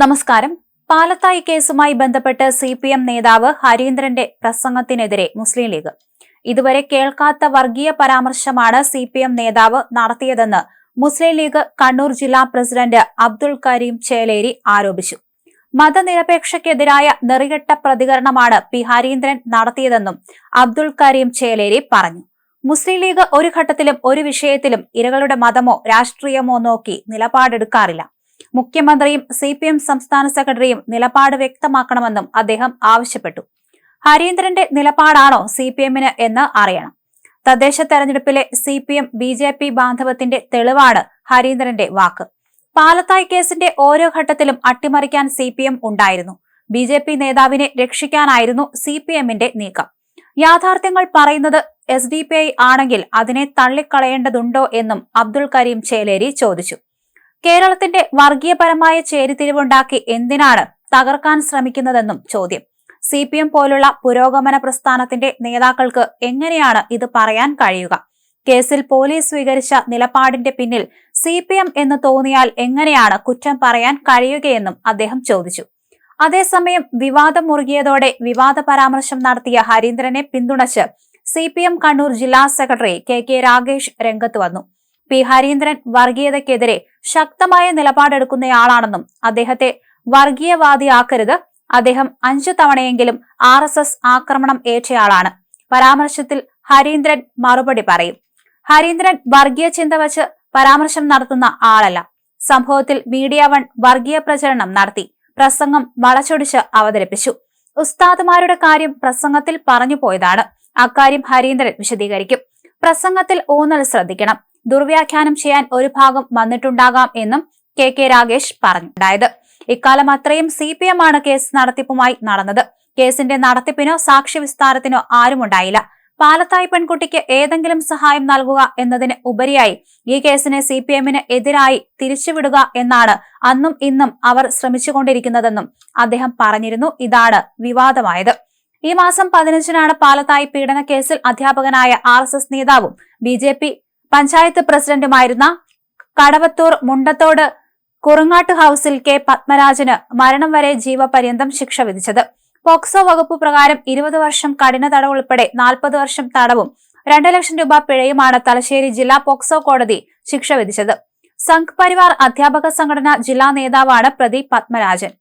നമസ്കാരം. പാലത്തായി കേസുമായി ബന്ധപ്പെട്ട് സി പി എം നേതാവ് ഹരീന്ദ്രന്റെ പ്രസംഗത്തിനെതിരെ മുസ്ലിം ലീഗ്. ഇതുവരെ കേൾക്കാത്ത വർഗീയ പരാമർശമാണ് സി പി എം നേതാവ് നടത്തിയതെന്ന് മുസ്ലിം ലീഗ് കണ്ണൂർ ജില്ലാ പ്രസിഡന്റ് അബ്ദുൾ കരീം ചേലേരി ആരോപിച്ചു. മതനിരപേക്ഷക്കെതിരായ നെറികെട്ട പ്രതികരണമാണ് പി ഹരീന്ദ്രൻ നടത്തിയതെന്നും അബ്ദുൾ കരീം ചേലേരി പറഞ്ഞു. മുസ്ലിം ലീഗ് ഒരു ഘട്ടത്തിലും ഒരു വിഷയത്തിലും ഇരകളുടെ മതമോ രാഷ്ട്രീയമോ നോക്കി നിലപാടെടുക്കാറില്ല. മുഖ്യമന്ത്രിയും സി പി എം സംസ്ഥാന സെക്രട്ടറിയും നിലപാട് വ്യക്തമാക്കണമെന്നും അദ്ദേഹം ആവശ്യപ്പെട്ടു. ഹരീന്ദ്രന്റെ നിലപാടാണോ സി പി എമ്മിന് എന്ന് അറിയണം. തദ്ദേശ തെരഞ്ഞെടുപ്പിലെ C P M B J P ബാന്ധവത്തിന്റെ തെളിവാണ് ഹരീന്ദ്രന്റെ വാക്ക്. പാലത്തായ് കേസിന്റെ ഓരോ ഘട്ടത്തിലും അട്ടിമറിക്കാൻ സി പി എം ഉണ്ടായിരുന്നു. ബി ജെ പി നേതാവിനെ രക്ഷിക്കാനായിരുന്നു സി പി എമ്മിന്റെ നീക്കം. യാഥാർത്ഥ്യങ്ങൾ പറയുന്നത് എസ് ഡി പി ഐ ആണെങ്കിൽ അതിനെ തള്ളിക്കളയേണ്ടതുണ്ടോ എന്നും അബ്ദുൾ കരീം ചേലേരി ചോദിച്ചു. കേരളത്തിന്റെ വർഗീയപരമായ ചേരിതിരിവുണ്ടാക്കി എന്തിനാണ് തകർക്കാൻ ശ്രമിക്കുന്നതെന്നും ചോദ്യം. സി പി എം പോലുള്ള പുരോഗമന പ്രസ്ഥാനത്തിന്റെ നേതാക്കൾക്ക് എങ്ങനെയാണ് ഇത് പറയാൻ കഴിയുക? കേസിൽ പോലീസ് സ്വീകരിച്ച നിലപാടിന്റെ പിന്നിൽ സി പി എം എന്ന് തോന്നിയാൽ എങ്ങനെയാണ് കുറ്റം പറയാൻ കഴിയുകയെന്നും അദ്ദേഹം ചോദിച്ചു. അതേസമയം വിവാദം മുറുകിയതോടെ വിവാദ പരാമർശം നടത്തിയ ഹരീന്ദ്രനെ പിന്തുണച്ച് സി പി എം കണ്ണൂർ ജില്ലാ സെക്രട്ടറി കെ കെ രാഗേഷ് രംഗത്ത് വന്നു. പി. ഹരീന്ദ്രൻ വർഗീയതയ്ക്കെതിരെ ശക്തമായ നിലപാടെടുക്കുന്നയാളാണെന്നും അദ്ദേഹത്തെ വർഗീയവാദിയാക്കരുത്. അദ്ദേഹം അഞ്ചു തവണയെങ്കിലും ആർ എസ് എസ് ആക്രമണം ഏറ്റയാളാണ്. പരാമർശത്തിൽ ഹരീന്ദ്രൻ മറുപടി പറയും. ഹരീന്ദ്രൻ വർഗീയ ചിന്ത വച്ച് പരാമർശം നടത്തുന്ന ആളല്ല. സംഭവത്തിൽ മീഡിയ വൺ വർഗീയ പ്രചരണം നടത്തി. പ്രസംഗം വളച്ചൊടിച്ച് അവതരിപ്പിച്ചു. ഉസ്താദുമാരുടെ കാര്യം പ്രസംഗത്തിൽ പറഞ്ഞു പോയതാണ്. അക്കാര്യം ഹരീന്ദ്രൻ വിശദീകരിക്കും. പ്രസംഗത്തിൽ ഊന്നൽ ശ്രദ്ധിക്കണം. ദുർവ്യാഖ്യാനം ചെയ്യാൻ ഒരു ഭാഗം വന്നിട്ടുണ്ടാകാം എന്നും കെ കെ രാഗേഷ് അതായത് ഇക്കാലം അത്രയും സി പി എം ആണ് കേസ് നടത്തിപ്പുമായി നടന്നത്. കേസിന്റെ നടത്തിപ്പിനോ സാക്ഷി വിസ്താരത്തിനോ ആരുമുണ്ടായില്ല പാലത്തായി പെൺകുട്ടിക്ക് ഏതെങ്കിലും സഹായം നൽകുക എന്നതിന് ഉപരിയായി ഈ കേസിനെ സി പി എമ്മിന് എതിരായി തിരിച്ചുവിടുക എന്നാണ് അന്നും ഇന്നും അവർ ശ്രമിച്ചുകൊണ്ടിരിക്കുന്നതെന്നും അദ്ദേഹം പറഞ്ഞിരുന്നു. ഇതാണ് വിവാദമായത്. ഈ മാസം പതിനഞ്ചിനാണ് പാലത്തായി പീഡന കേസിൽ അധ്യാപകനായ ആർ നേതാവും ബി പഞ്ചായത്ത് പ്രസിഡന്റുമായിരുന്ന കടവത്തൂർ മുണ്ടത്തോട് കുറുങ്ങാട്ട് ഹൌസിൽ കെ പത്മരാജന് മരണം വരെ ജീവപര്യന്തം ശിക്ഷ വിധിച്ചത്. പോക്സോ വകുപ്പ് പ്രകാരം ഇരുപത് വർഷം കഠിന തടവ് ഉൾപ്പെടെ നാൽപ്പത് വർഷം തടവും രണ്ട് ലക്ഷം രൂപ പിഴയുമാണ് തലശ്ശേരി ജില്ലാ പോക്സോ കോടതി ശിക്ഷ വിധിച്ചത്. സംഘ് പരിവാർ അധ്യാപക സംഘടന ജില്ലാ നേതാവാണ് പ്രദീപ് പത്മരാജൻ.